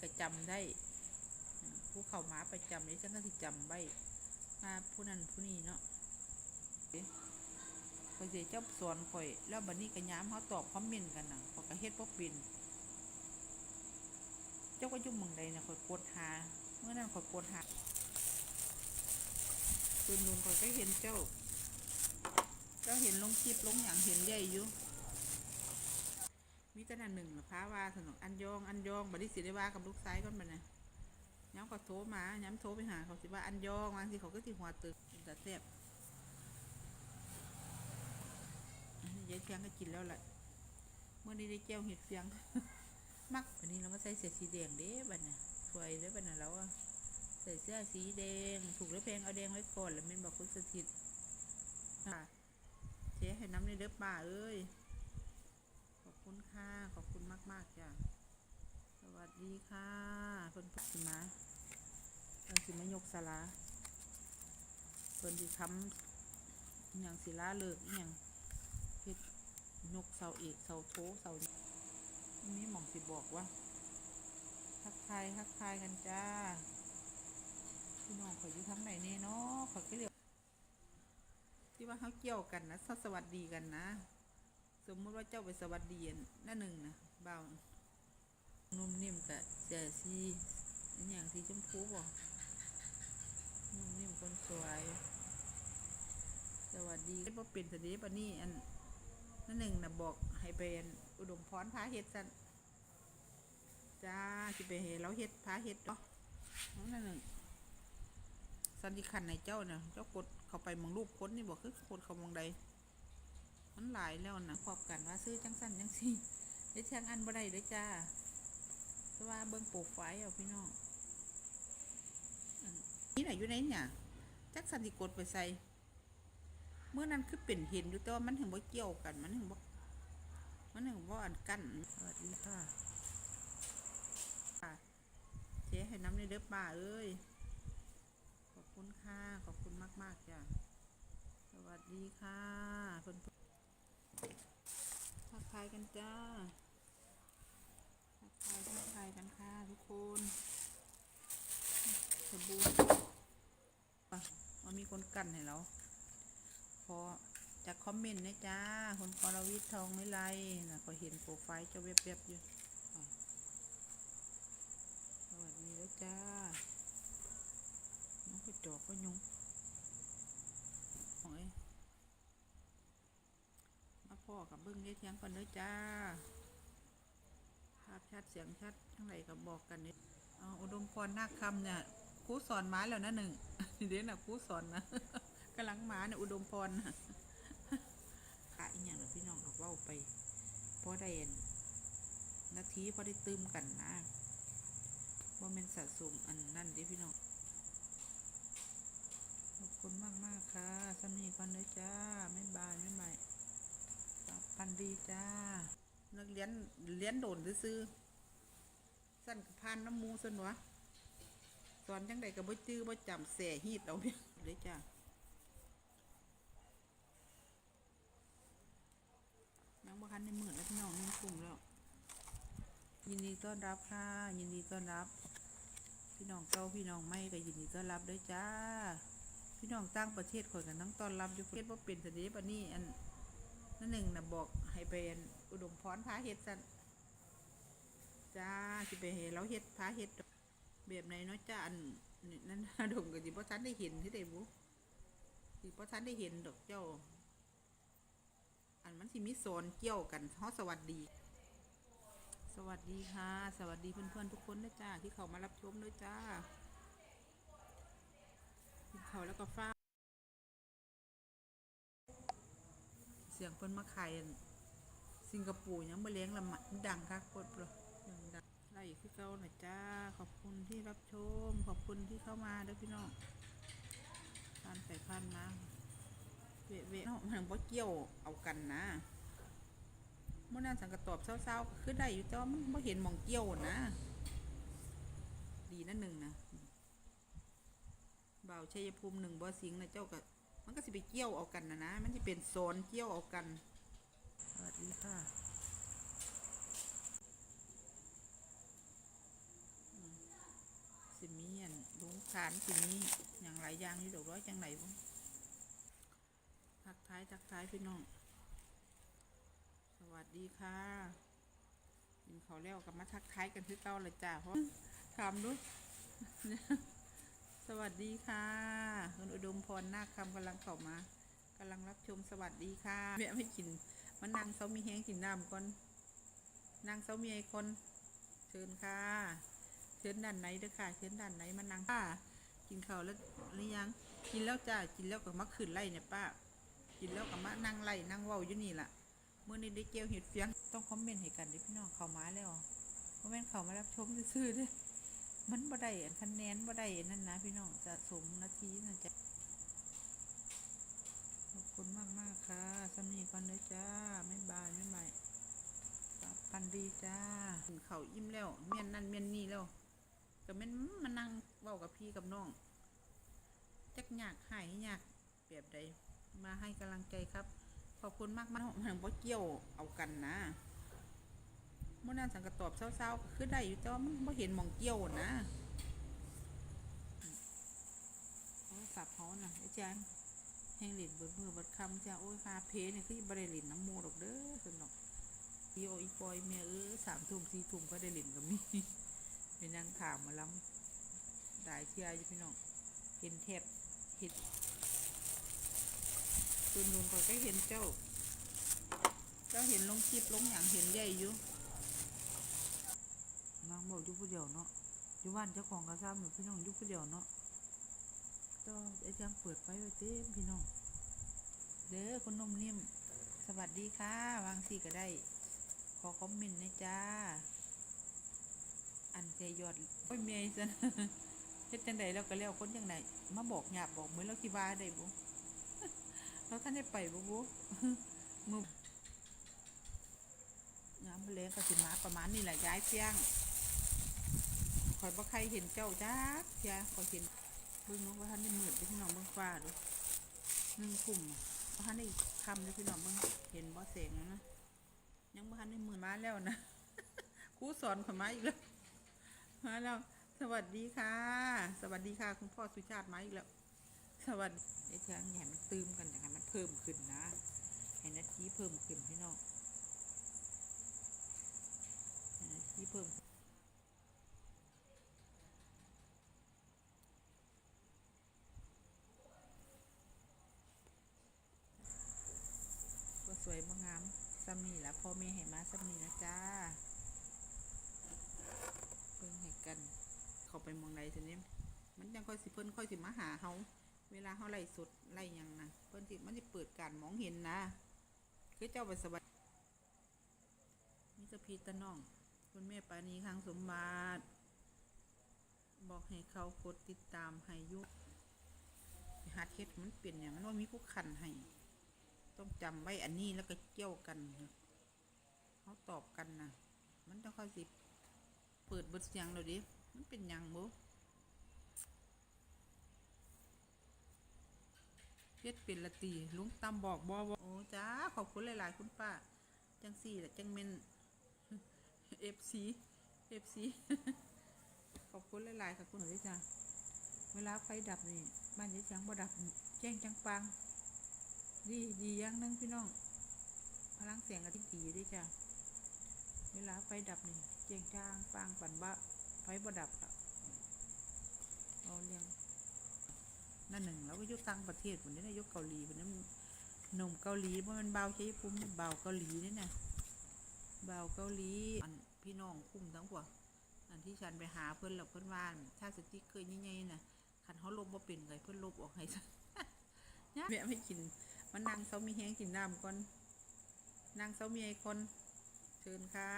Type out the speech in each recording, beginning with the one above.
ก็จำได้ ผู้เข้ามาประจำนี่ฉันก็สิจำไว้มาผู้นั้นผู้นี้เนาะข่อยสิเจ้าสอนข่อย แล้วบัดนี้ก็ย้ำเขาตอบคอมเมนต์กันน่ะข่อยก็เฮ็ดบ่เป็น เจ้าก็ยู่เมืองใดน่ะข่อยกดหา เมื่อนั้นข่อยกดหาตุนนุนข่อยก็เห็นเจ้า เจ้าเห็นลงคลิปลงอย่างเห็นใหญ่อยู่ มีแต่นั่นหนึ่งหรอพาว่าสนุกอันยองอันยองบัดนี้สิได้ว่ากับลูกซ้ายก่อนบัดนะย้ำก็โทรมาย้ำโทรไปหาเขาสิว่าอันยองบางทีเขาก็สิหัวตึกแต่แซ่บอันนี้ยายเฟียงก็กินแล้วแหละเมื่อนี้ได้แก้วเห็ดเฟียง มักวันนี้เรามาใส่เสื้อสีแดงเด้บัดน่ะสวยเด้บัดน่ะเราใส่เสื้อสีแดง ถูกหรือเพงเอาแดงไว้ก่อนแล้วเม่นบอกคุณสถิตค่ะเจ๊ให้น้ำในเด้อป่าเอ้ย ค่ะ ขอบคุณมากมาก ๆ จ้ะ สวัสดีค่ะเพิ่นปักสิมาเพิ่นสิมายกสลาเพิ่นสิทำอย่างศิลาเลิกอย่างเฮ็ดยกเสาเอกเสาโถเสามีหม่องสิบอกว่าทักทายทักทายกันจ้าพี่น้องขอยอยู่ทั้งไหนเน่เนาะขอยก็เรียกที่ว่าเขาเกี่ยวกันนะสวัสดีกันนะ สมมติว่าเจ้าไปสวัสดีนั่นหนึ่งนะเบานุ่มนิ่มกะเสียสีอย่างสีชมพูบ่นุ่มนิ่มคนสวย สวัสดีก็บ่เป็นสดีปะนี่อันนั่นหนึ่งนะบอกให้ไปอันอุดมพรพาเฮ็ดสันจ้าสิไปเฮ็ดแล้วเฮ็ดพาเฮ็ดเนาะนั่นหนึ่งสันติขันในเจ้าเนี่ยเจ้ากดเข้าไปมองรูปคนนี่บอกคือกดเข้ามองใด มันหลายแล้วนะขอบกันว่าซื้อจังสั้นจังสี่ได้เชียงอันบ่ได้เด้อจ้าแต่ว่าเบิ่งโปรไฟเอาพี่น้องนี่ไหนอยู่ไหนเนี่ยจักสันติกดไปใส่เมื่อนั้นคือเป็นเห็นอยู่แต่ว่ามันถึงบ่เกี่ยวกัน มันถึงบ่มันถึงบ่อันกันสวัสดีค่ะเจ๊ให้น้ำในเด้อป้าเอ้ยขอบคุณค่ะ ขอบคุณมาก ๆ จ้ะ สวัสดีค่ะเพิ่น ทักทายกันจ้าทักทายทักทายกันค่ะทุกคนสบู่อะมันมีคนกันให้เราพอจากคอมเมนต์นะจ้าคนกรวิทย์ทองวิไลนะก็เห็นโปรไฟล์เจ้าเว็บๆอยู่สวัสดีแล้วจ้าน้องกระจอกก็ยุงโอ้ย มา พ่อกับเบิ้งได้เทียงกันเลยจ้า ภาพชัดเสียงชัดทั้งไหนก็บอกกันนี่เอาอุดมพรนาคคำเนี่ยครูสอนไม้แล้วนะหนึ่งเดี๋ยวนะครูสอนนะกำลังมาเนี่ยอุดมพรนะค่ะอีกอย่างเราพี่น้องเราเว่าไปพอได้เนนาทีพอได้ตืมกันนะว่าเป็นสะสมอันนั่นดิพี่น้องขอบคุณมากมากค่ะสามีก่อนเลยจ้า ไม่บายไม่ใหม่ครับพัน ดีจ้า นักเรียนเรียนโดนซื้อสั้นกับพานน้ำมูสนวะสอนจังใดกับบ่จื้อบ่จำแส่ฮีดเอาเนี่ยเลยจ้านังบ่คันในหมื่นแล้วพี่น้องนี่กลุ่มแล้ว ยินดีต้อนรับค่ะ ยินดีต้อนรับ พี่น้องเก่าพี่น้องใหม่ก็ยินดีต้อนรับด้วยจ้า พี่น้องต่างประเทศข่อยกันทั้งต้อนรับอยู่ประเทศบ่เป็นสเดีปะนี่อันนั่นหนึ่งนะบอก ให้ไปอันอุดมพรพาเฮ็ดสันจ้าสิไปเฮ็ดแล้วเฮ็ดพาเฮ็ดแบบไหนเนาะจ้าอันนั่นดมก็สิบ่อทันได้เห็นที่ได้บุสิบ่อทันได้เห็นดอกเจ้า อันมันสิมีโซนเกี่ยวกันฮาสวัสดี สวัสดีค่ะ สวัสดีเพื่อนๆทุกคนนะจ้าที่เขามารับชมด้วยจ้ากินข้าแล้วก็ฟ้า เสียงเพิ่นมาขาย สิงคโปร์ยังบ่เลี้ยงละมันดังคักโคตรเปล่ายังดังไล่คือเก่าหน่ะจ้า ขอบคุณที่รับชม ขอบคุณที่เข้ามาด้อพี่น้องผ่านไปผ่านมาเวะเวะเนาะมันบ่เกี่ยวเอากันนะเมื่อนั้นสังกตอบเศร้าๆคือได้อยู่แต่ว่ามันบ่เห็นมองเกี่ยวนะ ดีนั่นหนึ่งนะบ่าวชัยภูมิหนึ่งบ่สิงนะเจ้าก็มันก็สิไปเกี่ยวเอากันนะนะ มันจะเป็นโซนเกี่ยวเอากัน สวัสดีค่ะอฐานสินี้อย่างหลายอย่างอยู่ดอกร้อยจังไหนบ่ทักท้ายทักท้ายพี่น้อง สวัสดีค่ะกินเขาวแล้วกับมาทักท้ายกันคือเก่าเลยจ้าเพราะถามดูสวัสดีค่ะคุณอุดมพรนาคคำกำลังเข้ามากำลังรับชมสวัสดีค่ะแม่ไม่กิน มันนั่งเซามีแห้งกินน้ำก่อนนั่งเซามีไอคน เชิญค่ะ เชิญด้านไหนเด้อค่ะ เชิญด้านไหนมานั่งป้ากินข้าวแล้วหรือยัง กินแล้วจ้า กินแล้วก็มาขึ้นไล่เนี่ยป้า กินแล้วก็มานั่งไล่นั่งเว้าอยู่นี่ล่ะ เมื่อนี้ได้เจียวเห็ดเฟียง ต้องคอมเมนต์ให้กันด้พี่น้องเข้ามาแล้วคอมเมนต์เข้ามารับชมซื่อๆเด้อมันบ่ได้อันคะแนนบ่ได้นั่นนะพี่น้องสะสมนาทีนะจ๊ะ คุณมากมากๆค่ะสำนีก่อนเลยจ้า ไม่บายไม่ใหม่ปันดีจ้ากินข้าวอิ่มแล้ว เมียนนั่นเมียนนี่แล้วก็แม่นมานั่งเว้ากับพี่กับน้องจักยากหายยากแบบใดมาให้กำลังใจครับ ขอบคุณมากมากๆมันบ่เกี่ยวเอากันนะมื่อนั้นสังกตอบเศร้าๆก็คือได้อยู่แต่ว่ามันบ่เห็นหมองเกี่ยวนะโทรศัพท์เขาน่ะไอ้แจง แห่งหลินเบิดมือเบิดคำจ้าโอ้ยคาเพเนี่ยคือบ่ได้หลินน้ำมูดอกเด้อสนอกอีโออีปอยเมียเออสามทุ่มสี่ทุ่มก็ได้เหลินก็มีไปนั่งถามมาล้ำได้เชียร์อยู่พี่น้องเห็นแทบเห็นตุนนุนก็ก็เห็นเจ้า เจ้าเห็นลงคลิปลงอย่างเห็นใหญ่อยู่นางบอกอยู่ผู้เดียวเนาะยู่บ้านเจ้าของกระซ้ำหรือพี่น้องยู่ผู้เดียวเนาะ ก็ไอ้จางเปิดไฟไว้เต็มพี่น้องเด้อคนนมนิ่มสวัสดีค่ะวางสีก็ได้ ขอคอมเมนต์นะจ้า อันเจยอดโอ้ยเมียซันเฮ็ดจังใดแล้วก็แล้วคนจังใดมาบอกหยาบบอกเหมือนเราคิดว่าได้บ่เราท่านได้ไปบุบุมือน้ำแรงก็สิมาประมาณนี้แหละย้ายเพียงคอยบ่ใครเห็นเจ้าจ้าเพียคอยเห็น บิ่งน้องว่าท่านได้มืดไปพี่น้องเบิ่งฟ้าดูหนึ่งกลุ่มว่าท่านได้คำเลยพี่น้องเบิ่งเห็นบ่แสงแล้วนะยังบ่ทันได้มืดมาแล้วนะครูสอนขมาอีกแล้วมาแล้วสวัสดีค่ะ สวัสดีค่ะ คุณพ่อสุชาติมาอีกแล้ว สวัสดีไอ้ช้างอย่าให้มันตืมกันอย่าให้มันเพิ่มขึ้นนะให้นาทีเพิ่มขึ้นพี่น้องให้นาทีเพิ่มสวยบ่งามซ้ำนี่แหละพ่อ แม่ให้มาซ้ำนี่นะจ้าเพิ่งให้กัน เขาไปเมองใดทีนี้มันยังค่อยสิเพิ่นค่อยสิมาหาเฮาเวลาเขาไล่สดไล่ยังนะเพิ่นสิมันจะเปิดการมองเห็นนะ คือเจ้าไปสบายมิสพีตะน้อง คุณแม่ปานีคังสมบัติบอกให้เขากดติดตามให้ยุฮัดเฮ็ดมันเปลี่ยนอย่างมันว่ามีผู้ขันให้ ต้องจำไว้อันนี้แล้วก็เกี่ยวกัน เขาตอบกันนะมันต้องค่อยสิเปิดเบิดเสียงเราดิมันเป็นยังบุเฮ็ดเป็นละตีลุงตำบอกบอว่าโอ้จ้าขอบคุณหลาย ๆ คุณป้า จังสี่แหละจังเมนเอฟซีเอฟซีขอบคุณหลาย ๆ ค่ะคุณหน่อยจ้าเวลาไฟดับนี่บ้านยายจังบ่ดับ แจ้งจังปัง ดีดีอย่างหนึงพี่น้อง พลังเสียงก็ที่ดีด้วยจ้า เวลาไฟดับนี่แจ้งจ้างปังปั่นบะไฟบ่ดับละเอาเรียงนั่นหนึ่งเราก็ยุต่างประเทศผมนี่นะยุเกาหลีผมนี่หนุ่มเกาหลีเพราะมันเบาใช่ปุ่มเบาเกาหลีนี่นะเบาเกาหลีอันพี่น้องคุ้มทั้งพวกอันที่ฉันไปหาเพื่อนหลับเพื่อนว่านถ้าสติ๊กเกอร์ใหญ่ๆนะคันเขาลบบ่เป็นไงเพื่อนลบออกให้ซะเนี่ยแม่ไม่กิน มันนั่งเซามีแห้งกินน้ำก่อนนั่งเซามีไอคน เชิญค่ะ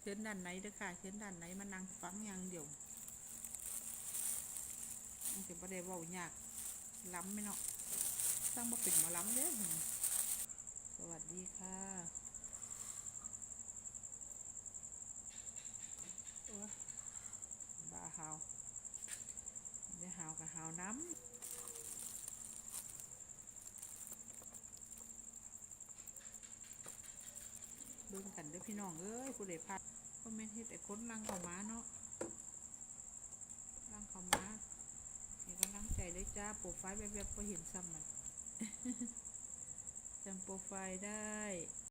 เชิญด้านไหนเด้อค่ะ เชิญด้านไหนมานั่งฟังอย่างเดียวมันจะประเด้เว้ายากล้ำไหมเนาะสร้างบ่เป็นหมาล้ำเด้อสวัสดีค่ะ บิ่งกันเด้อพี่น้องเอ้ยผู้ใดพลาดก็ไม่เฮ็ดแต่ค้นรังเข้ามาเนาะรังเข้ามาให้กำลังใจเลยจ้าโปรไฟล์แบบๆพอเห็นซ้ำมันจำโปรไฟล์ได้